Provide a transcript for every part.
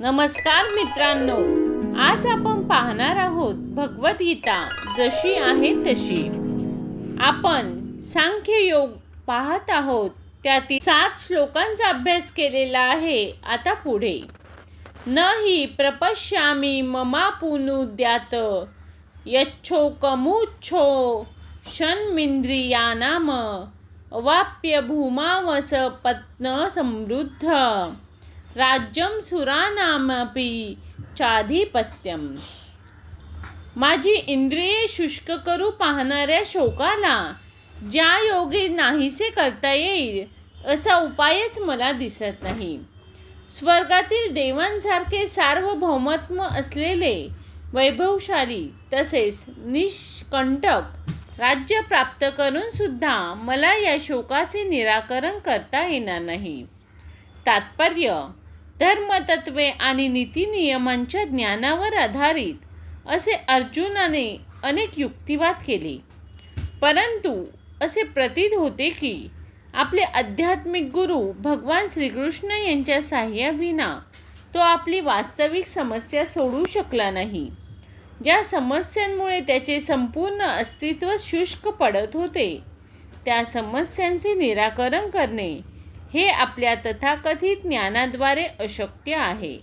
नमस्कार मित्रांनो आज आपण पाहणार आहोत भगवद्गीता जशी आहे तशी. आपण सांख्य योग पाहत आहोत त्यातील सात श्लोकांचा अभ्यास केलेला आहे आता पुढे. न ही प्रपश्यामी ममापुनुद्यात यच्छोकमुच्छो षण्मिंद्रियानाम अवाप्य भूमावस पत्न समृद्ध राज्यम सुरानामपी चाधिपत्यम। माझी इंद्रिये शुष्क करू पाहणाऱ्या शोकाला ज्या योगी नाहीसे करता येईल असा उपायच मला दिसत नाही. स्वर्गातील देवांसारखे सार्वभौमत्व असलेले वैभवशाली तसेच निष्कंटक राज्य प्राप्त करून सुद्धा मला या शोकाचे निराकरण करता येणार नाही. तात्पर्य धर्मतत्वे आणि नीतिनियमांच्या ज्ञानावर आधारित असे अर्जुनाने अनेक युक्तिवाद केले. परंतु असे प्रतीत होते की आपले आध्यात्मिक गुरु भगवान श्रीकृष्ण यांच्या साह्याविना तो आपली वास्तविक समस्या सोडवू शकला नाही. ज्या समस्यांमुळे त्याचे संपूर्ण अस्तित्व शुष्क पडत होते त्या समस्यांचे निराकरण करणे हे आपल्या तथाकथित ज्ञानाद्वारे अशक्य आहे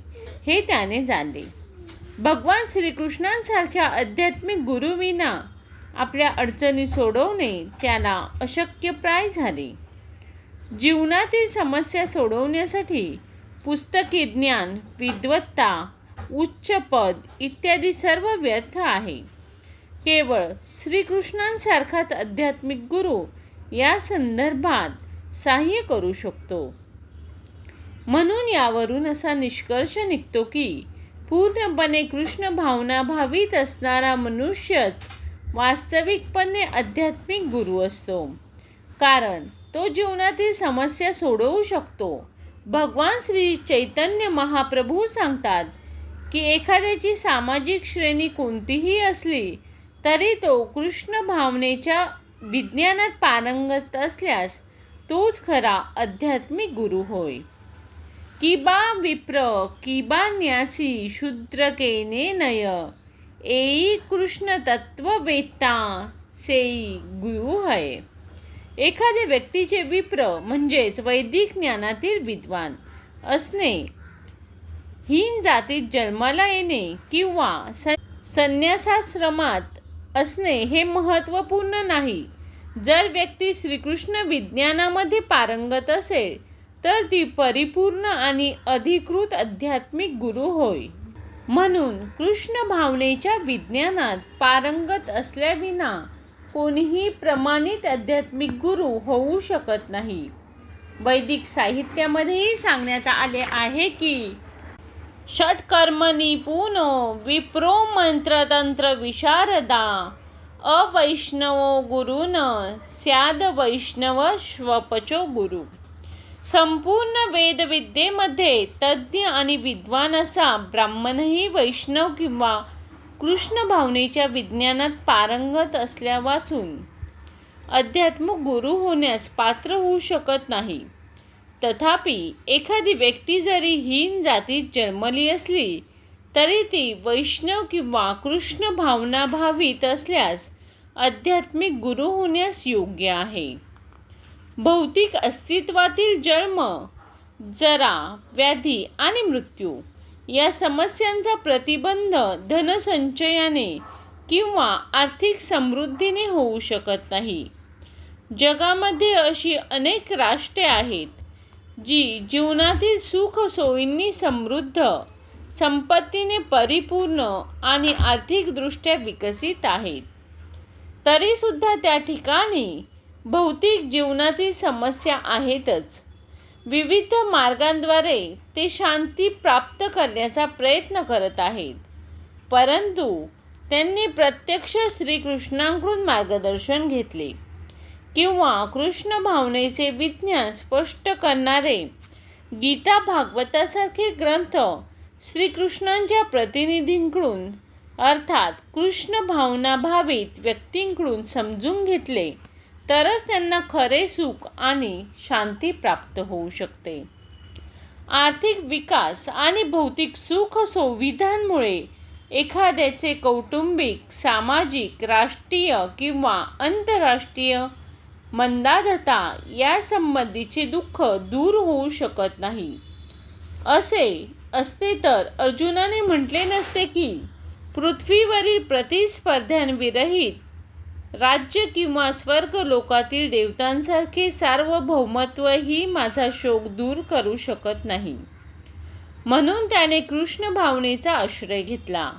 हे त्याने जाणले. भगवान श्रीकृष्णांसारख्या आध्यात्मिक गुरुविना आपल्या अडचणी सोडवणे त्याला अशक्यप्राय झाले. जीवनातील समस्या सोडवण्यासाठी पुस्तकी ज्ञान विद्वत्ता उच्च पद इत्यादी सर्व व्यर्थ आहे. केवळ श्रीकृष्णांसारखाच आध्यात्मिक गुरु या संदर्भात सहाय्य करू शकतो. म्हणून यावरून असा निष्कर्ष निघतो की पूर्णपणे कृष्ण भावना भावित असणारा मनुष्यच वास्तविकपणे आध्यात्मिक गुरु असतो. कारण तो जीवनातील समस्या सोडवू शकतो. भगवान श्री चैतन्य महाप्रभू सांगतात की एखाद्याची सामाजिक श्रेणी कोणतीही असली तरी तो कृष्ण भावनेच्या विज्ञानात पारंगत असल्यास तोच खरा आध्यात्मिक गुरु होय. किबा विप्र किबा न्यासी शूद्रकेने नय. एई कृष्ण तत्ववेत्ता सेई गुरु हय. एखाद्या व्यक्तीचे विप्र म्हणजेच वैदिक ज्ञानातील विद्वान असणे हीन जातीत जन्माला येणे किंवा संन्यासाश्रमात असणे हे महत्त्वपूर्ण नाही. जर व्यक्ती श्रीकृष्ण विज्ञानामध्ये पारंगत असेल तर ती परिपूर्ण आणि अधिकृत आध्यात्मिक गुरु होय. म्हणून कृष्ण भावनेच्या विज्ञानात पारंगत असल्याविना कोणीही प्रमाणित आध्यात्मिक गुरु होऊ शकत नाही. वैदिक साहित्यामध्येही सांगण्यात आले आहे की षटकर्मणी पुनो विप्रो मंत्रतंत्र विशारदा अवैष्णवो गुरुन स्याद वैष्णव श्वपचो गुरु। संपूर्ण वेदविद्येमध्ये तज्ज्ञ आणि विद्वान असा ब्राह्मणही वैष्णव किंवा कृष्ण भावनेच्या विज्ञानात पारंगत असल्या वाचून अध्यात्म गुरु होण्यास पात्र होऊ शकत नाही। तथापि एखादी व्यक्ती जरी हीन जातीत जन्मली असली तरी ती वैष्णव किंवा कृष्ण भावना भावित असल्यास आध्यात्मिक गुरु होण्यास योग्य आहे. भौतिक अस्तित्वातील जन्म जरा व्याधी आणि मृत्यू या समस्यांचा प्रतिबंध धनसंचयाने किंवा आर्थिक समृद्धीने होऊ शकत नाही. जगामध्ये अशी अनेक राष्ट्रे आहेत जी जीवनातील सुख सोयींनी समृद्ध संपत्तीने परिपूर्ण आणि आर्थिकदृष्ट्या विकसित आहेत. तरीसुद्धा त्या ठिकाणी भौतिक जीवनातील समस्या आहेतच. विविध मार्गांद्वारे ते शांती प्राप्त करण्याचा प्रयत्न करत आहेत. परंतु त्यांनी प्रत्यक्ष श्रीकृष्णांकडून मार्गदर्शन घेतले किंवा कृष्ण भावनेचे विज्ञान स्पष्ट करणारे गीता भागवतासारखे ग्रंथ श्रीकृष्णांच्या प्रतिनिधींकडून अर्थात कृष्ण भावना भावित व्यक्तींकडून समजून घेतले तरच त्यांना खरे सुख आणि शांती प्राप्त होऊ शकते. आर्थिक विकास आणि भौतिक सुख सुविधांमुळे एखाद्याचे कौटुंबिक सामाजिक राष्ट्रीय किंवा आंतरराष्ट्रीय मंदाधता यासंबंधीचे दुःख दूर होऊ शकत नाही. असे असते तर अर्जुनाने म्हटले नसते की पृथ्वीवरील प्रतिस्पर्ध्यांविरहित राज्य किंवा स्वर्ग लोकातील देवतांसारखे सार्वभौमत्वही माझा शोक दूर करू शकत नाही. म्हणून त्याने कृष्ण भावनेचा आश्रय घेतला.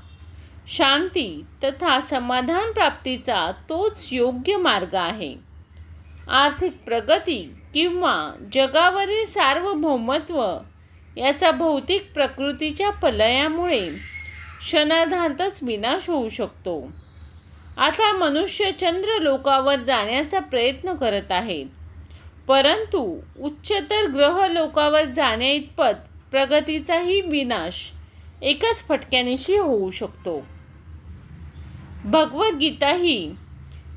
शांती तथा समाधान प्राप्तीचा तोच योग्य मार्ग आहे. आर्थिक प्रगती किंवा जगावरील सार्वभौमत्व याचा भौतिक प्रकृतीच्या पलयामुळे क्षणार्धातच विनाश होऊ शकतो. आता मनुष्य चंद्र लोकावर जाण्याचा प्रयत्न करत आहे. परंतु उच्चतर ग्रह लोकावर जाण्याइतपत प्रगतीचाही विनाश एकाच फटक्यानिशी होऊ शकतो. भगवद्गीता ही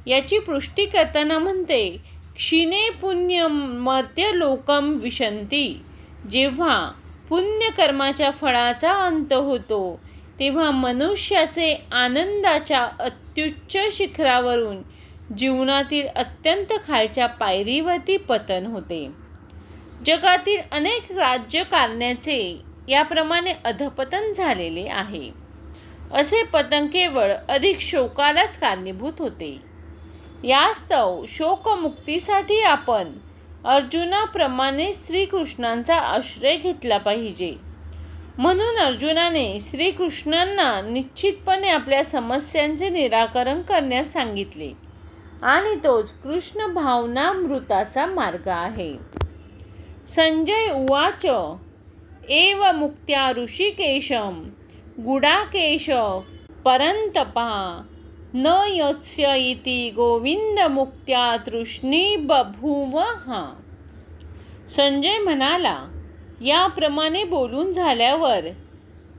याची पुष्टी करताना म्हणते क्षीणे पुण्य मर्त्य लोकम विशंती जेव्हा पुण्यकर्माच्या फळाचा अंत होतो तेव्हा मनुष्याचे आनंदाच्या अत्युच्च शिखरावरून जीवनातील अत्यंत खालच्या पायरीवरती पतन होते. जगातील अनेक राज्यकारण्याचे याप्रमाणे अधपतन झालेले आहे. असे पतन केवळ अधिक शोकालाच कारणीभूत होते. यास्तव शोकमुक्तीसाठी आपण अर्जुनाप्रमाणे श्रीकृष्णांचा आश्रय घेतला पाहिजे. म्हणून अर्जुनाने श्रीकृष्णांना निश्चितपणे आपल्या समस्यांचे निराकरण करण्यास सांगितले. आणि तोच कृष्ण भावनामृताचा मार्ग आहे. संजय उवाच एव मुक्त्या ऋषिकेशम गुडाकेश परंतपा न योत्स्य इति गोविंदमुक्त्या तृष्णी बभूव हा संजय म्हणाला याप्रमाणे बोलून झाल्यावर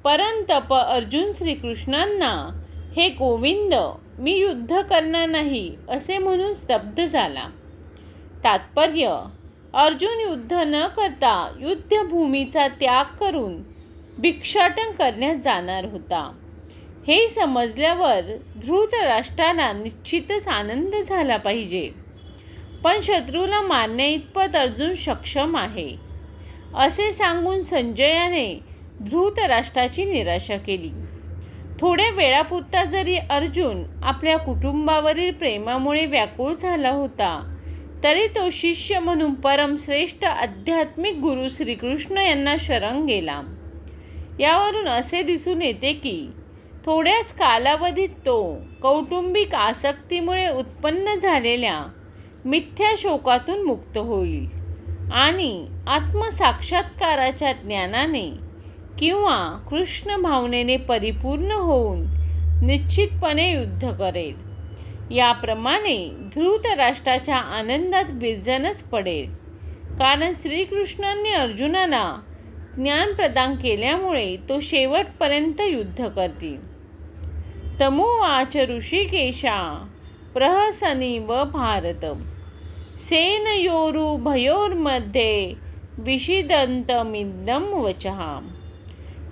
परंतप अर्जुन श्रीकृष्णांना हे गोविंद मी युद्ध करणार नाही असे म्हणून स्तब्ध झाला. तात्पर्य अर्जुन युद्ध न करता युद्धभूमीचा त्याग करून भिक्षाटन करण्यास जाणार होता. हे समजल्यावर धृतराष्ट्राला निश्चितच आनंद झाला पाहिजे. पण शत्रूला मारण्याइतपत अर्जुन सक्षम आहे. असे सांगून संजयाने धृतराष्ट्राची निराशा केली. थोड्या वेळापुरता जरी अर्जुन आपल्या कुटुंबावरील प्रेमामुळे व्याकुळ झाला होता तरी तो शिष्य म्हणून परमश्रेष्ठ आध्यात्मिक गुरु श्रीकृष्ण यांना शरण गेला. यावरून असे दिसून येते की थोड्याच कालावधीत तो कौटुंबिक आसक्तीमुळे उत्पन्न झालेल्या मिथ्या शोकातून मुक्त होईल. आणि आत्मसाक्षात्काराच्या ज्ञानाने किंवा कृष्ण भावनेने परिपूर्ण होऊन निश्चितपणे युद्ध करेल. याप्रमाणे धृतराष्ट्राच्या आनंदात बिरजनच पडेल. कारण श्रीकृष्णांनी अर्जुनाला ज्ञान प्रदान केल्यामुळे तो शेवटपर्यंत युद्ध करतील. तमोवाच ऋषिकेशा प्रहसनी व भारत सेनयोरुभयोर्मध्ये विषिदंतमिदम वचहा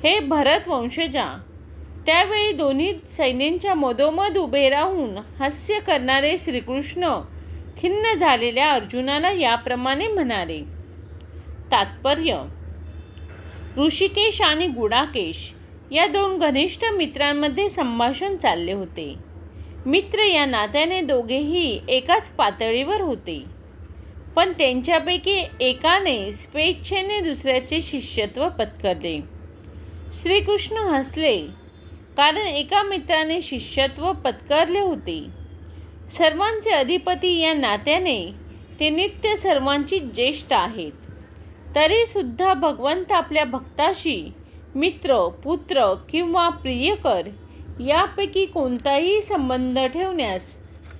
हे भरत वंशजा त्यावेळी दोन्ही सैन्यांच्या मधोमध उभे राहून हास्य करणारे श्रीकृष्ण खिन्न झालेल्या अर्जुनाला याप्रमाणे म्हणाले तात्पर्य ऋषिकेश आणि गुडाकेश या दोन घनिष्ठ मित्रांमध्ये संभाषण चालले होते. मित्र या नात्याने दोघेही एकाच पातळीवर होते. पण त्यांच्यापैकी एकाने स्वेच्छेने दुसऱ्याचे शिष्यत्व पत्करले. श्रीकृष्ण हसले कारण एका मित्राने शिष्यत्व पत्करले होते. सर्वांचे अधिपती या नात्याने ते नित्य सर्वांची ज्येष्ठ आहेत. तरीसुद्धा भगवंत आपल्या भक्ताशी मित्र पुत्र किंवा प्रियकर यापैकी कोणताही संबंध ठेवण्यास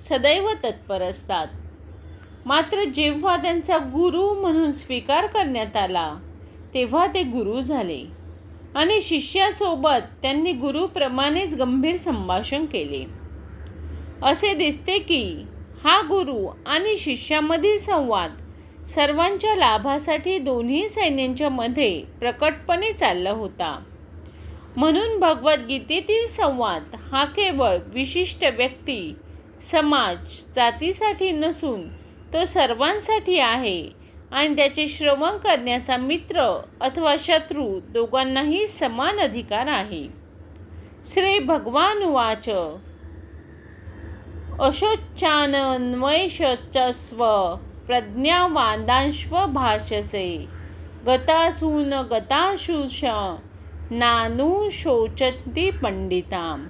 सदैव तत्पर असतात. मात्र जेव्हा त्यांचा गुरु म्हणून स्वीकार करण्यात आला तेव्हा ते गुरु झाले. आणि शिष्यासोबत त्यांनी गुरुप्रमाणेच गंभीर संभाषण केले. असे दिसते की हा गुरु आणि शिष्यामधील संवाद सर्वांच्या लाभासाठी दोन्ही सैन्यांच्या मध्ये प्रकटपणे चालला होता. म्हणून भगवद्गीतेतील संवाद हा केवळ विशिष्ट व्यक्ती समाज जातीसाठी नसून तो सर्वांसाठी आहे आणि त्याचे श्रवण करण्याचा मित्र अथवा शत्रू दोघांनाही समान अधिकार आहे. श्री भगवान वाच अशोच्चानन्वयशस्व प्रज्ञावादांश्व भाषसे गतासून गताशुष नानुशोचती पंडिताम.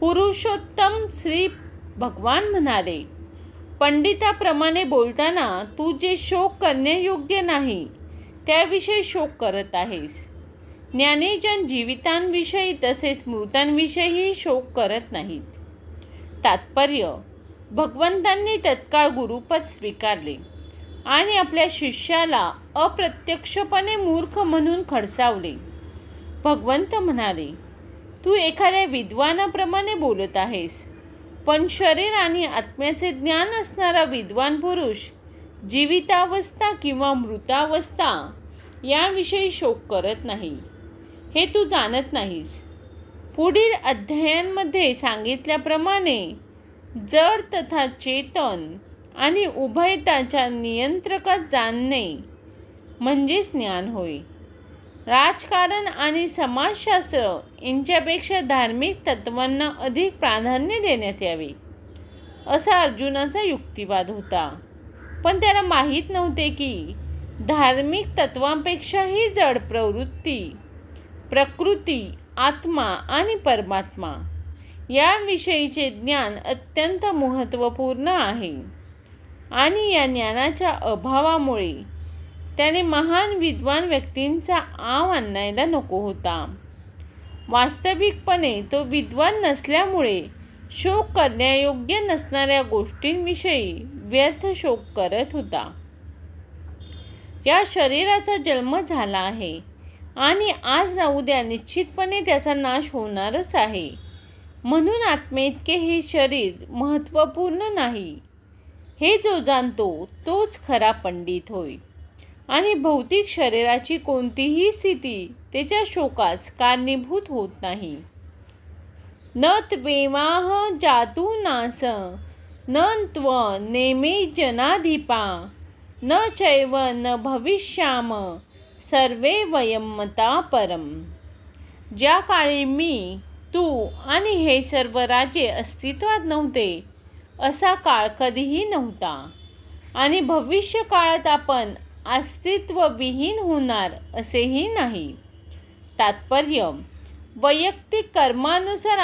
पुरुषोत्तम श्री भगवान म्हणाले पंडिताप्रमाणे बोलताना तू जे शोक करण्यायोग्य नाही त्याविषयी शोक करत आहेस. ज्ञानेजन जीवितांविषयी तसेच मृतांविषयीही शोक करत नाहीत. तात्पर्य भगवंतांनी तत्काळ गुरुपद स्वीकारले आणि आपल्या शिष्याला अप्रत्यक्षपणे मूर्ख म्हणून खडसावले. भगवंत म्हणाले तू एखाद्या विद्वानाप्रमाणे बोलत आहेस. पण शरीर आणि आत्म्याचे ज्ञान असणारा विद्वान पुरुष जीवितावस्था किंवा मृतावस्था याविषयी शोक करत नाही. हे तू जाणत नाहीस. पुढील अध्यायांमध्ये सांगितल्याप्रमाणे जड तथा चेतन आणि उभयताच्या नियंत्रकात जाणणे म्हणजेच ज्ञान होय. राजकारण आणि समाजशास्त्र यांच्यापेक्षा धार्मिक तत्वांना अधिक प्राधान्य देण्यात यावे असा अर्जुनाचा युक्तिवाद होता. पण त्याला माहीत नव्हते की धार्मिक तत्वांपेक्षाही जड प्रवृत्ती प्रकृती आत्मा आणि परमात्मा याविषयीचे ज्ञान अत्यंत महत्त्वपूर्ण आहे. आणि या ज्ञानाच्या अभावामुळे त्याने महान विद्वान व्यक्तींचा आव आणायला नको होता. वास्तविकपणे तो विद्वान नसल्यामुळे शोक करण्यायोग्य नसणाऱ्या गोष्टींविषयी व्यर्थ शोक करत होता. या शरीराचा जन्म झाला आहे आणि आज ना उद्या निश्चितपणे त्याचा नाश होणारच आहे. म्हणून आत्मेइतके हे शरीर महत्त्वपूर्ण नाही. हे जो जाणतो तोच खरा पंडित होय. आणि भौतिक शरीराची कोणतीही स्थिती त्याच्या शोकास कारणीभूत होत नाही. न त्वेमाह जातू नास न त्व नेमे जनाधिपा न चैव न भविष्याम सर्वे वयमता परम. ज्या काळी मी तू आणि हे सर्व राजे अस्तित्वात नव्हते असा काळ कधीही नव्हता. आणि भविष्य काळात आपण अस्तित्वविहीन होणार असेही नाही. तात्पर्य वैयक्तिक कर्मानुसार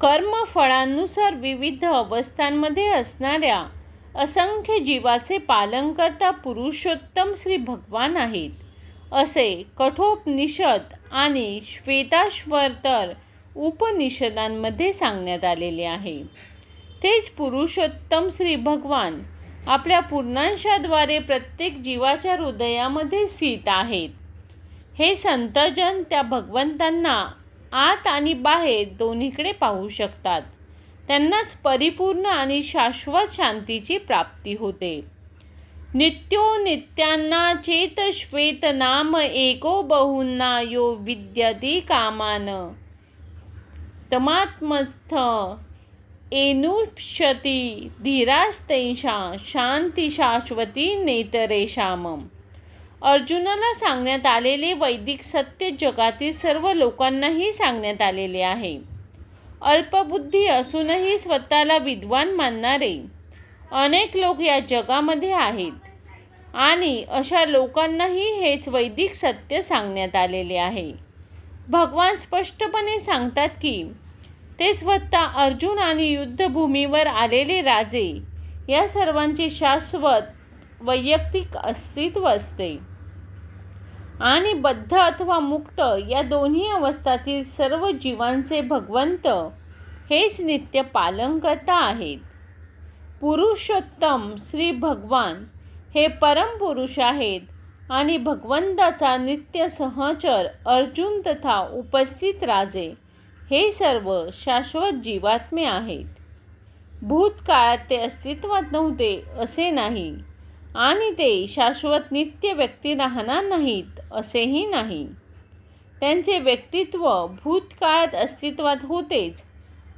कर्मफळांनुसार विविध अवस्थांमध्ये असणाऱ्या असंख्य जीवाचे पालन करता पुरुषोत्तम श्री भगवान आहेत. असे कठोपनिषद आणि श्वेताश्वर तर उपनिषदांमध्ये सांगण्यात आलेले आहे. तेच पुरुषोत्तम श्री भगवान आपल्या पूर्णांशाद्वारे प्रत्येक जीवाच्या हृदयामध्ये स्थित आहेत. हे संतजन त्या भगवंतांना आत आणि बाहेर दोन्हीकडे पाहू शकतात. त्यांनाच परिपूर्ण आणि शाश्वत शांतीची प्राप्ती होते. नित्यो नित्यांना चेत श्वेत नाम एको बहुना यो विद्यती कामान. तमात्मस्थ एनुष्यती धीरास्तैषा शांती शाश्वती नेतरेशामम अर्जुनाला सांगण्यात आलेले वैदिक सत्य जगातील सर्व लोकांनाही सांगण्यात आलेले आहे. अल्पबुद्धी असूनही स्वतःला विद्वान मानणारे अनेक लोक या जगामध्ये आहेत आणि अशा लोकांनाही हेच वैदिक सत्य सांगण्यात आलेले आहे. भगवान स्पष्टपणे सांगतात की ते स्वतः अर्जुन आणि युद्धभूमीवर आलेले राजे. या सर्वांचे शाश्वत वैयक्तिक अस्तित्व असते. आणि बद्ध अथवा मुक्त या दोन्ही अवस्थातील सर्व जीवांचे भगवंत हेच नित्य पालनकर्ता आहेत. पुरुषोत्तम श्री भगवान हे परमपुरुष आहेत आणि भगवंताचा नित्य सहचर अर्जुन तथा उपस्थित राजे हे सर्व शाश्वत जीवात्मे आहेत. भूतकाळात ते अस्तित्वात नव्हते असे नाही. आणि ते शाश्वत नित्य व्यक्ती राहणार नाहीत असेही नाही. त्यांचे व्यक्तित्व भूतकाळात अस्तित्वात होतेच.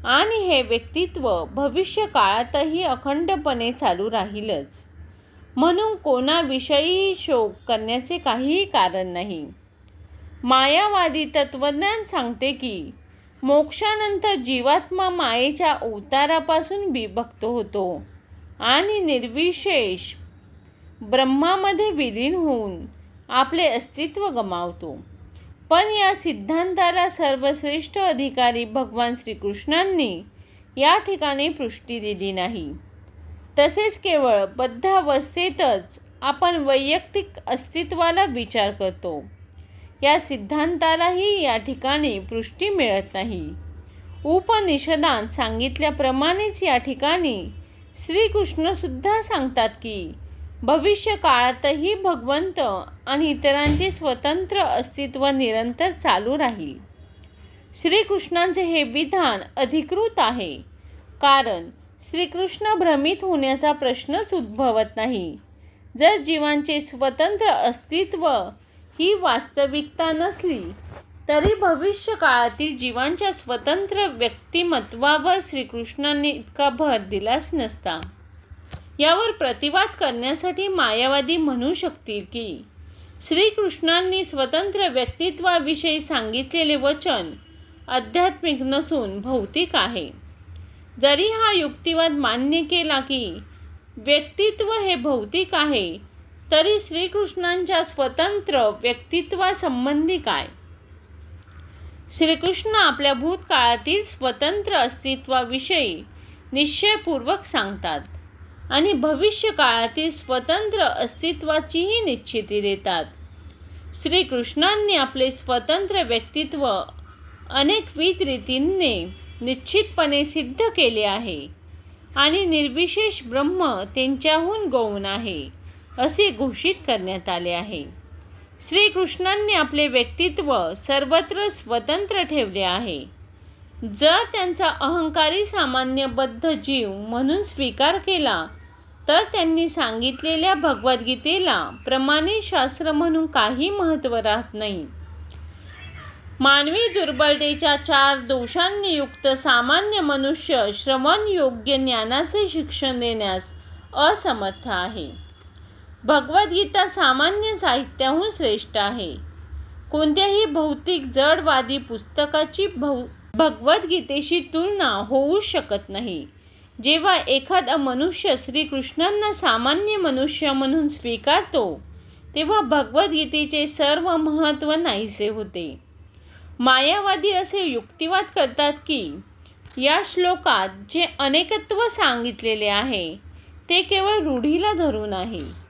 आणि हे व्यक्तित्व भविष्यकाळातही अखंडपणे चालू राहीलच. म्हणून कोणाविषयी शोक करण्याचे काहीही कारण नाही. मायावादी तत्वज्ञान सांगते की मोक्षानंतर जीवात्मा मायेच्या अवतारापासून विभक्त होतो आणि निर्विशेष ब्रह्मामध्ये विलीन होऊन आपले अस्तित्व गमावतो. पण या सिद्धांताला सर्वश्रेष्ठ अधिकारी भगवान श्रीकृष्णांनी या ठिकाणी पुष्टी दिली नाही. तसेच केवळ बद्धावस्थेतच आपण वैयक्तिक अस्तित्वाला विचार करतो. या सिद्धांतालाही या ठिकाणी पुष्टी मिळत नाही. उपनिषदांत सांगितल्याप्रमाणेच या ठिकाणी श्रीकृष्णसुद्धा सांगतात की भविष्य काळातही भगवंत आणि इतरांचे स्वतंत्र अस्तित्व निरंतर चालू राहील. श्रीकृष्णांचे हे विधान अधिकृत आहे. कारण श्रीकृष्ण भ्रमित होण्याचा प्रश्नच उद्भवत नाही. जर जीवांचे स्वतंत्र अस्तित्व ही वास्तविकता नसली तरी भविष्य काळातील जीवांच्या स्वतंत्र व्यक्तिमत्वावर श्रीकृष्णांनी इतका भर दिलाच नसता. यावर प्रतिवाद करण्यासाठी मायावादी म्हणू शकतील की श्रीकृष्णांनी स्वतंत्र व्यक्तित्वाविषयी सांगितलेले वचन आध्यात्मिक नसून भौतिक आहे. जरी हा युक्तिवाद मान्य केला की व्यक्तित्व हे भौतिक आहे तरी श्रीकृष्णांच्या स्वतंत्र व्यक्तित्वासंबंधी काय? श्रीकृष्ण आपल्या भूतकाळातील स्वतंत्र अस्तित्वाविषयी निश्चयपूर्वक सांगतात आणि भविष्यकाळातील स्वतंत्र अस्तित्वाचीही निश्चिती देतात. श्रीकृष्णांनी आपले स्वतंत्र व्यक्तित्व अनेकविध रीतींनी निश्चितपणे सिद्ध केले आहे आणि निर्विशेष ब्रह्म त्यांच्याहून गौण आहे. असे घोषित करण्यात आले आहे. श्रीकृष्णांनी आपले व्यक्तित्व सर्वत्र स्वतंत्र ठेवले आहे. जर त्यांचा अहंकारी सामान्यबद्ध जीव म्हणून स्वीकार केला तर त्यांनी सांगितलेल्या भगवद्गीतेला प्रमाणित शास्त्र म्हणून काही महत्त्व राहत नाही. मानवी दुर्बलतेच्या चार दोषांनी युक्त सामान्य मनुष्य श्रवण योग्य ज्ञानाचे शिक्षण देण्यास असमर्थ आहे. भगवद्गीता सामान्य साहित्याहून श्रेष्ठ आहे. कोणत्याही भौतिक जडवादी पुस्तकाची भौ भगवद्गीतेशी तुलना होऊ शकत नाही. जेव्हा एखादा मनुष्य श्रीकृष्णांना सामान्य मनुष्य म्हणून स्वीकारतो तेव्हा भगवद्गीतेचे सर्व महत्त्व नाहीसे होते. मायावादी असे युक्तिवाद करतात की या श्लोकात जे अनेकत्व सांगितलेले आहे ते केवळ रूढीला धरून आहे.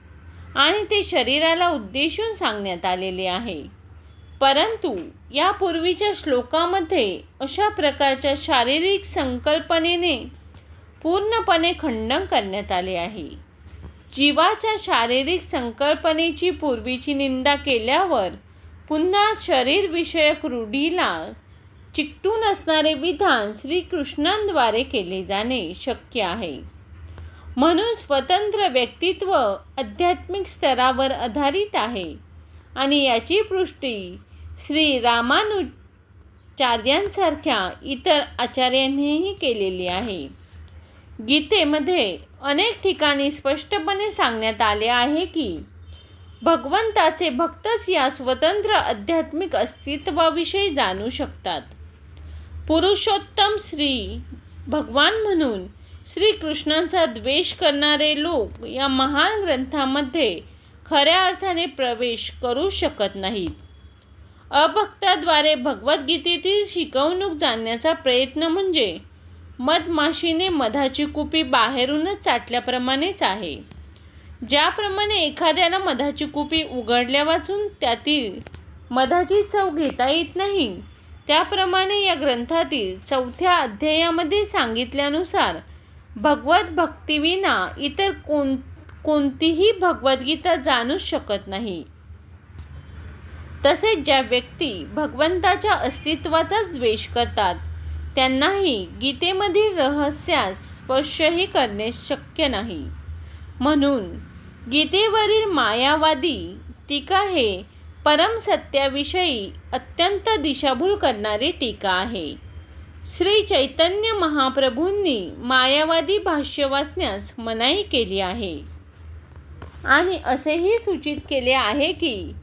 आणि ते शरीराला उद्देशून सांगण्यात आलेले आहे. परंतु यापूर्वीच्या श्लोकामध्ये अशा प्रकारच्या शारीरिक संकल्पनेने पूर्णपणे खंडन करण्यात आले आहे. जीवाच्या शारीरिक संकल्पनेची पूर्वीची निंदा केल्यावर पुन्हा शरीरविषयक रूढीला चिकटून असणारे विधान श्रीकृष्णांद्वारे केले जाणे शक्य आहे. म्हणून स्वतंत्र व्यक्तित्व आध्यात्मिक स्तरावर आधारित आहे. आणि याची पुष्टी श्री रामानुचार्यांसारख्या इतर आचार्यांनीही केलेली आहे. गीतेमध्ये अनेक ठिकाणी स्पष्टपणे सांगण्यात आले आहे की भगवंताचे भक्तच या स्वतंत्र आध्यात्मिक अस्तित्वाविषयी जाणू शकतात. पुरुषोत्तम श्री भगवान म्हणून श्रीकृष्णांचा द्वेष करणारे लोक या महान ग्रंथामध्ये खऱ्या अर्थाने प्रवेश करू शकत नाहीत. अभक्ताद्वारे भगवद्गीतेतील शिकवणूक जाणण्याचा प्रयत्न म्हणजे मधमाशीने मधाची कुपी बाहेरूनच चाटल्याप्रमाणेच आहे. ज्याप्रमाणे एखाद्याला मधाची कुपी उघडल्या वाचून त्यातील मधाची चव घेता येत नाही त्याप्रमाणे या ग्रंथातील चौथ्या अध्यायामध्ये सांगितल्यानुसार भगवत भक्तीविना इतर कोण कोणतीही भगवद्गीता जाणूच शकत नाही. तसेच ज्या व्यक्ती भगवंताच्या अस्तित्वाचाच द्वेष करतात त्यांनाही गीतेमधील रहस्यास स्पर्शही करणे शक्य नाही. म्हणून गीतेवरील मायावादी टीका हे परमसत्याविषयी अत्यंत दिशाभूल करणारी टीका आहे. श्री चैतन्य महाप्रभूंनी मायावादी भाष्य वाचण्यास मनाई केली आहे. आणि असेही सूचित केले आहे की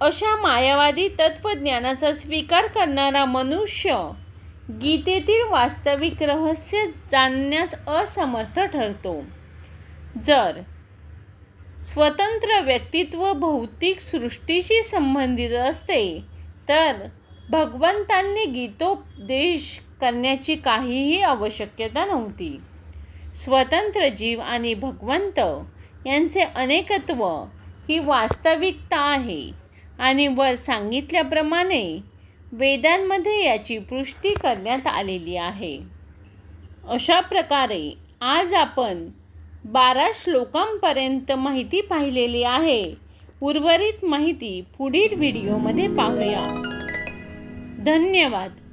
अशा मायावादी तत्त्वज्ञानाचा स्वीकार करणारा मनुष्य गीतेतील वास्तविक रहस्य जाणण्यास असमर्थ ठरतो. जर स्वतंत्र व्यक्तित्व भौतिक सृष्टीशी संबंधित असते तर भगवंतांनी गीतोपदेश करण्याची काहीही आवश्यकता नव्हती. स्वतंत्र जीव आणि भगवंत यांचे अनेकत्व ही वास्तविकता आहे आणि वर सांगितल्याप्रमाणे वेदांमध्ये याची पुष्टी करण्यात आलेली आहे. अशा प्रकारे आज आपण बारा श्लोकांपर्यंत माहिती पाहिलेली आहे. उर्वरित माहिती पुढील व्हिडिओमध्ये पाहूया. धन्यवाद.